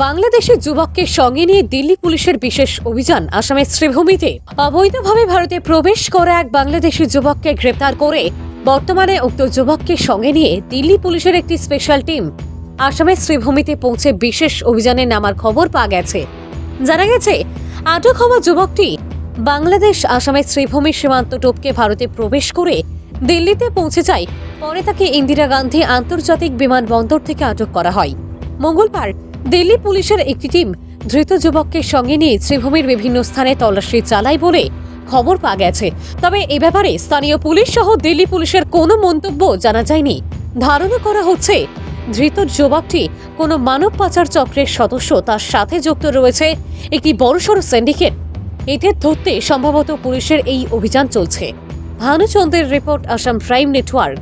বাংলাদেশের যুবককে সঙ্গে নিয়ে দিল্লি পুলিশের বিশেষ অভিযান আসামের শ্রীভূমিতে। অবৈধভাবে ভারতে প্রবেশ করা এক বাংলাদেশি যুবককে গ্রেপ্তার করে বর্তমানে উক্ত যুবককে সঙ্গে নিয়ে দিল্লি পুলিশের একটি স্পেশাল টিম আসামের শ্রীভূমিতে পৌঁছে বিশেষ অভিযানে নামার খবর পাওয়া গেছে। জানা গেছে, আটক হওয়া যুবকটি বাংলাদেশ আসামের শ্রীভূমি সীমান্ত টোপকে ভারতে প্রবেশ করে দিল্লিতে পৌঁছে যায়। পরে তাকে ইন্দিরা গান্ধী আন্তর্জাতিক বিমানবন্দর থেকে আটক করা হয়। মঙ্গলবার দিল্লি পুলিশের একটি টিম ধৃত যুবককে সঙ্গে নিয়ে শ্রীভূমির বিভিন্ন স্থানে তল্লাশি চালায় বলে খবর পাওয়া গেছে। তবে এ ব্যাপারে স্থানীয় পুলিশ সহ দিল্লি পুলিশের কোনো মন্তব্য জানা যায়নি। ধারণা করা হচ্ছে, ধৃত যুবকটি কোনো মানব পাচার চক্রের সদস্য, তার সাথে যুক্ত রয়েছে একটি বড়সড় সিন্ডিকেট। এদের ধরতে সম্ভবত পুলিশের এই অভিযান চলছে। ভানুচন্দ্রের রিপোর্ট, আসাম প্রাইম নেটওয়ার্ক।